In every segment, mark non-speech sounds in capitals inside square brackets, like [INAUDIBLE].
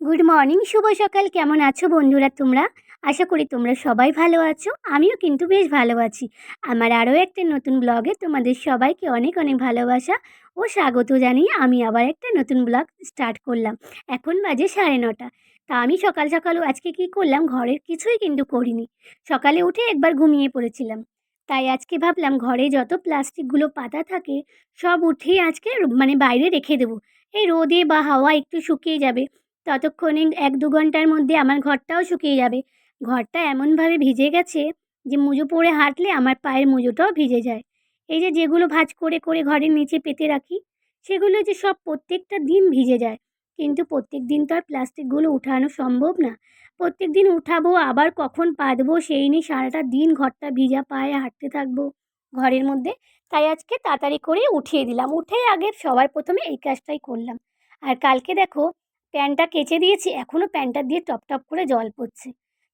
Good morning শুভ সকাল। কেমন আছো বন্ধুরা তোমরা? আশা করি তোমরা সবাই ভালো আছো। আমিও কিন্তু বেশ ভালো আছি। আমার আরও একটা নতুন ব্লগে তোমাদের সবাইকে অনেক অনেক ভালোবাসা ও স্বাগত জানিয়ে আমি আবার একটা নতুন ব্লগ স্টার্ট করলাম। এখন বাজে সাড়ে নটা। তা আমি সকাল সকালও আজকে কি করলাম? ঘরের কিছুই কিন্তু করিনি। সকালে উঠে একবার ঘুমিয়ে পড়েছিলাম। তাই আজকে ভাবলাম ঘরে যত প্লাস্টিকগুলো পাতা থাকে সব উঠেই আজকে মানে বাইরে রেখে দেবো। এই রোদে বা হাওয়া একটু শুকিয়ে যাবে। ততক্ষণে এক দু ঘণ্টার মধ্যে আমার ঘরটাও শুকিয়ে যাবে। ঘরটা এমনভাবে ভিজে গেছে যে মুজো পরে হাঁটলে আমার পায়ের মুজোটাও ভিজে যায়। এই যে যেগুলো ভাঁজ করে করে ঘরের নিচে পেতে রাখি, সেগুলো যে সব প্রত্যেকটা দিন ভিজে যায়। কিন্তু প্রত্যেক দিন তো আর প্লাস্টিকগুলো উঠানো সম্ভব না। প্রত্যেক দিন উঠাবো, আবার কখন পাতবো সেই নিয়ে সারাটা দিন ঘরটা ভিজা পায়ে হাঁটতে থাকব ঘরের মধ্যে। তাই আজকে তাড়াতাড়ি করে উঠিয়ে দিলাম। উঠেই আগে সবার প্রথমে এই কাজটাই করলাম। আর কালকে দেখো প্যানটা কেচে দিয়েছি এখনও প্যানটা দিয়ে টপ টপ করে জল পড়ছে।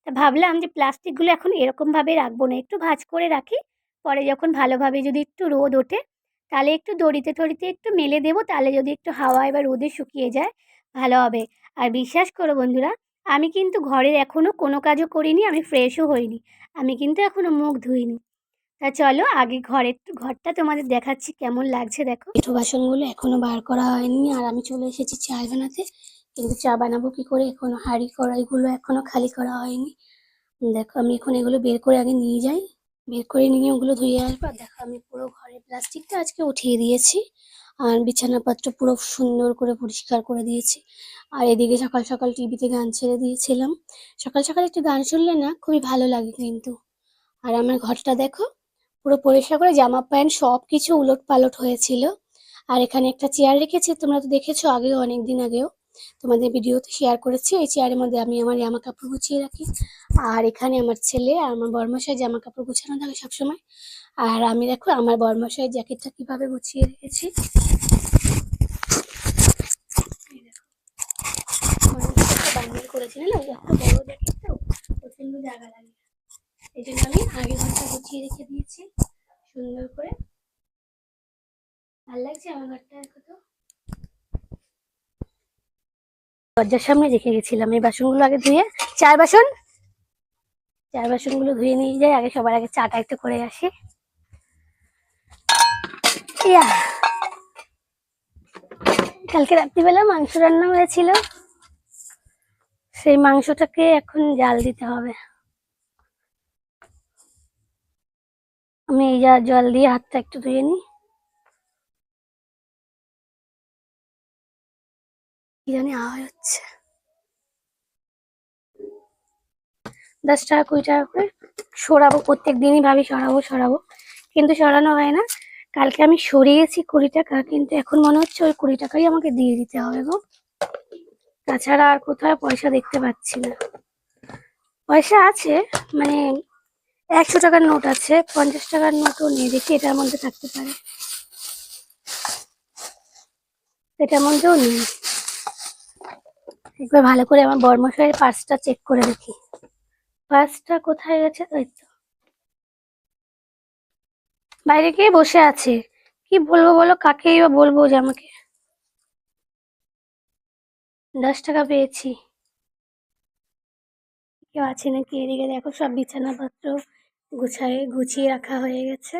তা ভাবলাম যে প্লাস্টিকগুলো এখন এরকমভাবে রাখব না, একটু ভাঁজ করে রাখি, পরে যখন ভালোভাবে যদি একটু রোদ ওঠে, তাহলে একটু দড়িতে টড়িতে একটু মেলে দেবো, তাহলে যদি একটু হাওয়ায় বা রোদে শুকিয়ে যায়, ভালো হবে। আর বিশ্বাস করো বন্ধুরা, আমি কিন্তু ঘরের এখনও কোনো কাজও করিনি, আমি ফ্রেশও হইনি, আমি কিন্তু এখনও মুখ ধুইনি। তা চলো, আগে ঘরের, ঘরটা তোমাদের দেখাচ্ছি, কেমন লাগছে দেখো। এঁটো বাসনগুলো এখনও বার করা হয়নি, আর আমি চলে এসেছি চা বানাতে। কিন্তু চা বানাবো কি করে? এখনও হাঁড়ি কড়াইগুলো এখনও খালি করা হয়নি। দেখো, আমি এখন এগুলো বের করে আগে নিয়ে যাই। বের করে নিয়ে ওগুলো ধুয়ে আসব। আর দেখো, আমি পুরো ঘরের প্লাস্টিকটা আজকে উঠিয়ে দিয়েছি। আর বিছানাপত্র পুরো সুন্দর করে পরিষ্কার করে দিয়েছি। আর এদিকে সকাল সকাল টিভিতে গান ছেড়ে দিয়েছিলাম। সকাল সকাল একটু গান শুনলে না খুবই ভালো লাগে কিন্তু। আর আমার ঘরটা দেখো, পুরো পরিষ্কার করে জামা প্যান্ট সব কিছু উলট পালট হয়েছিল। আর এখানে একটা চেয়ার রেখেছি, তোমরা তো দেখেছ আগেও অনেক দিন আগেও। তোমাদের ভিডিওতে শেয়ার করেছি। এই চেয়ারের মধ্যে আমি আমার জামা কাপড় গুছিয়ে রাখি। আর এখানে আমার ছেলে আর আমার বরমশাই জামা কাপড় গুছানো থাকে সবসময়। আর আমি দেখো আমার বরমশাই জ্যাকেটটা কীভাবে গুছিয়ে রেখেছি। এই দেখো। করেছি না ওই একটা বড় জ্যাকেট তো প্রচণ্ড জায়গা লাগে। এই জন্য আমি আগে ঘরটা গুছিয়ে রেখে দিয়েছি। সুন্দর করে। ভালো লাগছে আমার ঘরটা দেখো তো? দরজার সামনে রেখে গেছিলাম। এই বাসনগুলো আগে ধুয়ে, চার বাসন? চার বাসনগুলো ধুয়ে নিয়ে যাই, আগে সবার আগে চাটা একটু করে আসি। কালকে রাত্রিবেলা মাংস রান্না হয়েছিল। সেই মাংসটাকে এখন জাল দিতে হবে। আমি এই জল দিয়ে হাতটা একটু ধুয়ে নিই। কি আওয়াজ হচ্ছে। দশ টাকা, কুড়ি টাকা করে সরাবো প্রত্যেক দিনই ভাবি সরাবো সরাবো। কিন্তু সরানো হয় না। কালকে আমি সরিয়েছি কুড়ি টাকা, কিন্তু এখন মনে হচ্ছে ওই কুড়ি টাকাই আমাকে দিয়ে দিতে হবে গো। তাছাড়া আর কোথাও পয়সা দেখতে পাচ্ছি না। পয়সা আছে মানে একশো টাকার নোট আছে, পঞ্চাশ টাকার নোটও নেই, দেখি এটার মধ্যে থাকতে পারে। এটার মধ্যেও নেই। একবার ভালো করে আমার বর্মশাইয়ের পার্সটা চেক করে দেখি। পার্সটা কোথায় গেছে? ওই তো। বাইরে গিয়ে বসে আছে। কি বলব বলো? কাকেই বা বলব যে আমাকে? দশ টাকা পেয়েছি। কেউ আছে নাকি এদিকে? দেখো সব বিছানাপত্র গুছায়, গুছিয়ে রাখা হয়ে গেছে।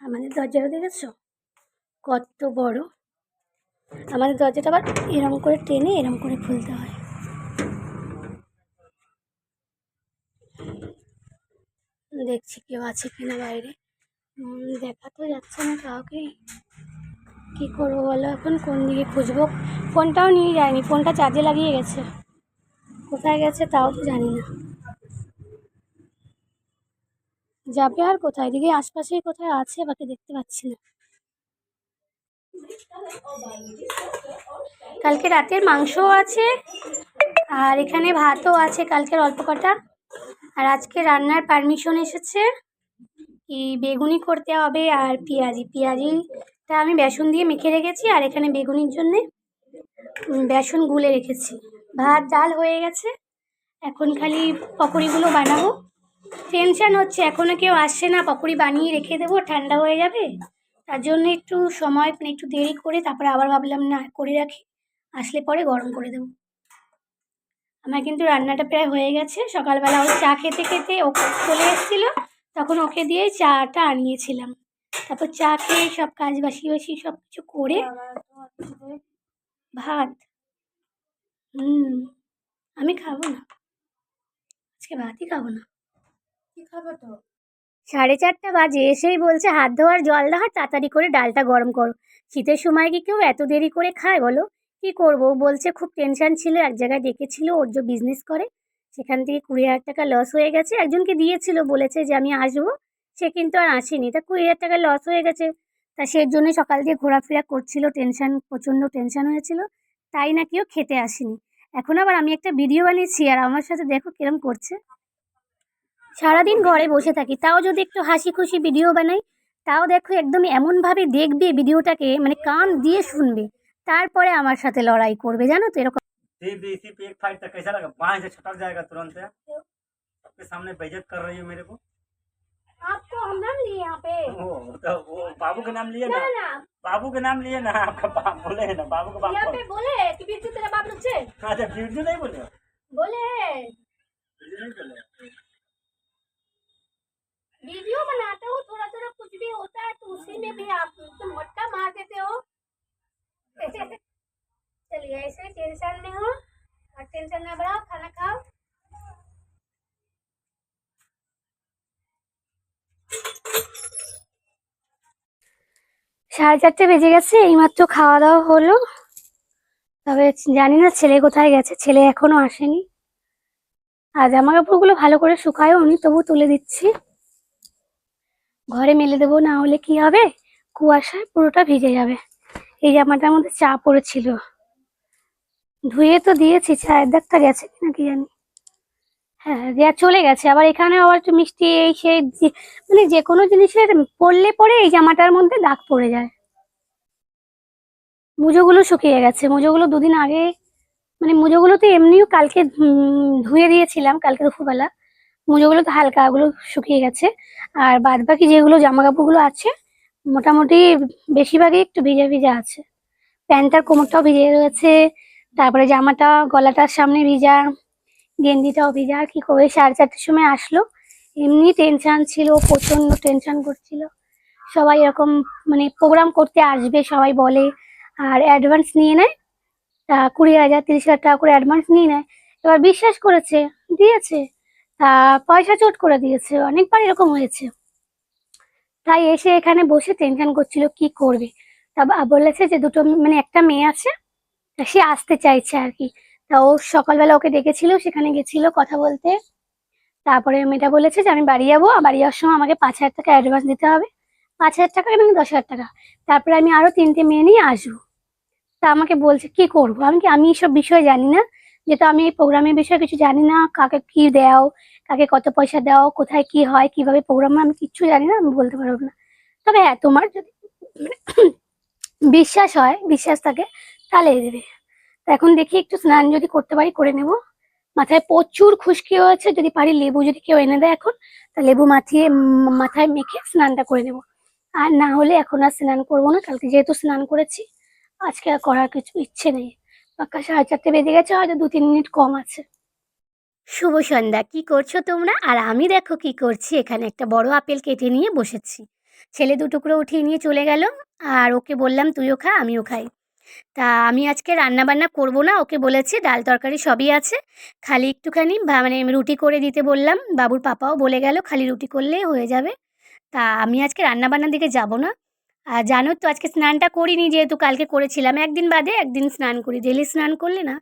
আমাদের দরজাটা দেখেছ? কত বড়। আমাদের দরজাটা আবার এরম করে টেনে এরম করে খুলতে হয়। দেখছি কেউ আছে কিনা বাইরে। দেখা তো যাচ্ছে না কাউকে। কি করব বলো এখন? কোন দিকে খুঁজবো? ফোনটাও নিয়ে যায়নি। ফোনটা চার্জে লাগিয়ে গেছে। কোথায় গেছে তাও তো জানি না। যাবে আর কোথায়? দিকে আশপাশেই কোথায় আছে বাকি দেখতে পাচ্ছি না। কালকে রাতের মাংসও আছে, আর এখানে ভাতও আছে কালকের অল্প কটা। আর আজকে রান্নার পারমিশন এসেছে কি বেগুনি করতে হবে আর পেঁয়াজি। পেঁয়াজিটা আমি বেসন দিয়ে মেখে রেখেছি, আর এখানে বেগুনির জন্যে বেসন গুলে রেখেছি। ভাত, ডাল হয়ে গেছে, এখন খালি পকোড়িগুলো বানাবো। টেনশন হচ্ছে, এখনও কেউ আসছে না, পকোড়ি বানিয়ে রেখে দেবো, ঠান্ডা হয়ে যাবে। তার জন্য একটু সময় মানে একটু দেরি করে তারপরে আবার ভাবলাম না করে রাখি। আসলে পরে গরম করে দেবো। আমার কিন্তু রান্নাটা প্রায় হয়ে গেছে। সকালবেলা ও চা খেতে খেতে ও চলে এসেছিল। তখন ওকে দিয়ে চাটা আনিয়েছিলাম। তারপর চা খেয়ে সব কাজ বাসি বাসি সব কিছু করে ভাত। হুম আমি খাব না। আজকে ভাতই খাব না। কি খাবে তো? সাড়ে চারটা বাজে, এসেই বলছে, হাত ধোয়ার জল দেওয়ার তাড়াতাড়ি করে ডালটা গরম করো। শীতের সময় কি কেউ এত দেরি করে খায় বলো? কি করব? বলছে, খুব টেনশন ছিল, এক জায়গায় ডেকেছিল, ওর যে বিজনেস করে, সেখান থেকে কুড়ি হাজার টাকা লস হয়ে গেছে। একজনকে দিয়েছিল, বলেছে যে আমি আসব, সে কিন্তু আর আসেনি। তা কুড়ি হাজার টাকা লস হয়ে গেছে। তা সেই জন্য সকাল দিয়ে ঘোরাফেরা করছিল টেনশন প্রচণ্ড টেনশন হয়েছিল। তাই না কেউ খেতে আসেনি। এখন আবার আমি একটা ভিডিও বানিয়েছি, আর আমার সাথে দেখো কিরম করছে। সারাদিন ঘরে বসে থাকি তাও যদি একটু হাসি খুশি ভিডিও বানাই তাও দেখো একদম এমনভাবে দেখবে ভিডিওটাকে মানে কান দিয়ে শুনবে তারপরে আমার সাথে লড়াই করবে জানো তো এরকম दीप दी इसी पे एक फाइट तक कैसा लगा बाएं से छटक जाएगा तुरंत से सबके सामने बेइज्जत कर रही हो मेरे को आपको हम नाम लिए यहाँ पे ओ, तो वो बाबू के नाम लिए ना ना बाबू के नाम लिए ना आपका बाप बोले है ना बाबू का बाप यहाँ कौन? पे बोले कि बिट्टू तेरा बाप लोग से अच्छा बिरजू नहीं बोले बोले बिरजू नहीं बोले वीडियो बनाते हो थोड़ा थोड़ा कुछ भी होता है तो उसी में भी आप तो मटका मार देते हो [LAUGHS] चलिए ऐसे टेंशन में हो और टेंशन ना बढ़ाओ खाना खाओ সাড়ে চারটে বেজে গেছে এইমাত্র খাওয়া দাওয়া হলো তবে জানি না ছেলে কোথায় গেছে ছেলে এখনো আসেনি আর জামা কাপড়গুলো ভালো করে শুকায়ও নি তবু তুলে দিচ্ছি ঘরে মেলে দেবো, না হলে কি হবে? কুয়াশায় পুরোটা ভিজে যাবে। এই জামাটার মধ্যে চা পড়েছিল। ধুয়ে তো দিয়েছি, চায়ের দাগটা গেছে কিনা কি জানি। হ্যাঁ চলে গেছে। আবার এখানে আবার একটু মিষ্টি, এই সেই মানে যে কোনো জিনিসের পড়লে পরে এই জামাটার মধ্যে দাগ পড়ে যায়। মুজোগুলো শুকিয়ে গেছে। মুজোগুলো দুদিন আগে মানে মুজোগুলো তো এমনিও কালকে ধুয়ে দিয়েছিলাম কালকে দুপুরবেলা। মুজোগুলো তো হালকা ওগুলো শুকিয়ে গেছে। আর বাদ বাকি যেগুলো জামা কাপড়গুলো আছে, মোটামুটি বেশিরভাগই একটু ভিজা ভিজা আছে। প্যান্টটার কোমরটাও ভিজে রয়েছে, তারপরে জামাটা গলাটার সামনে ভিজা গেঞ্জিটাও ভিজা। কি করে সাড়ে চারটের সময় আসলো। এমনি টেনশন ছিল প্রচণ্ড টেনশন করছিল। সবাই এরকম মানে প্রোগ্রাম করতে আসবে, সবাই বলে। আর অ্যাডভান্স নিয়ে নেয়, তা কুড়ি হাজার, তিরিশ হাজার টাকা করে অ্যাডভান্স নিয়ে নেয়। এবার বিশ্বাস করেছে, দিয়েছে। তা পয়সা চোট করে দিয়েছে, অনেকবার এরকম হয়েছে। তাই এসে এখানে বসে টেনশন করছিল, কি করবে? তা বলেছে যে দুটো মানে একটা মেয়ে আছে সে আসতে চাইছে আর কি। তা ও সকালবেলা ওকে ডেকেছিল, সেখানে গেছিল কথা বলতে। তারপরে মেয়েটা বলেছে যে আমি বাড়ি যাব বাড়ি যাওয়ার সময় আমাকে পাঁচ হাজার টাকা অ্যাডভান্স দিতে হবে। পাঁচ হাজার টাকা এবং দশ হাজার টাকা। তারপরে আমি আরও তিনটে মেয়ে নিয়ে আসব। তা আমাকে বলছে, কি করব? আমি কি, আমি এসব বিষয়ে জানি না। যেহেতু আমি প্রোগ্রামের বিষয়ে কিছু জানি না কাকে কি দেও কাকে কত পয়সা দাও কোথায় কি হয় কীভাবে প্রোগ্রাম আমি কিচ্ছু জানি না আমি বলতে পারব না। তবে হ্যাঁ তোমার যদি [CLEARS THROAT] বিশ্বাস হয় বিশ্বাস থাকে তাহলে দেবে। এখন দেখি একটু স্নান যদি করতে পারি করে নেব। মাথায় প্রচুর খুশকি হয়েছে যদি পারি লেবু যদি কেউ এনে দেয় এখন তা লেবু উম, মাথায় মেখে স্নানটা করে নেব। আর না হলে এখন আর স্নান করব না কালকে যেহেতু স্নান করেছি আজকে আর করার কিছু ইচ্ছে নেই। পাক্কা সাড়ে চারটে বেজে গেছে, হয়তো দু তিন মিনিট কম আছে। শুভ সন্ধ্যা। কি করছ তোমরা? আর আমি দেখো কি করছি। এখানে একটা বড় আপেল কেটে নিয়ে বসেছি। ছেলে দু টুকরো উঠিয়ে নিয়ে চলে গেল। আর ওকে বললাম, তুইও খা, আমিও খাই। তা আমি আজকে রান্না বান্না করব না, ওকে বলেছি, ডাল তরকারি সবই আছে। খালি একটুখানি মানে রুটি করে দিতে বললাম, বাবুর পাপাও বলে গেল, খালি রুটি করলেই হয়ে যাবে। তা আমি আজকে রান্না বান্নার দিকে যাব না। আর জানো তো, আজকে স্নানটা করিনি যেহেতু, কালকে করেছিলাম। একদিন বাদে একদিন স্নান করি। ডেলি স্নান করলে না,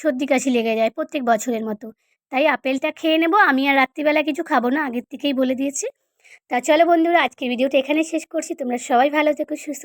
সর্দি কাশি লেগে যায় প্রত্যেক বছরের মতো। তাই আপেলটা খেয়ে নেব। আমি আর রাত্রিবেলা কিছু খাব না, আগের থেকেই বলে দিয়েছি। তা চলো বন্ধুরা, আজকের ভিডিওটা এখানে শেষ করছি। তোমরা সবাই ভালো থেকো, সুস্থ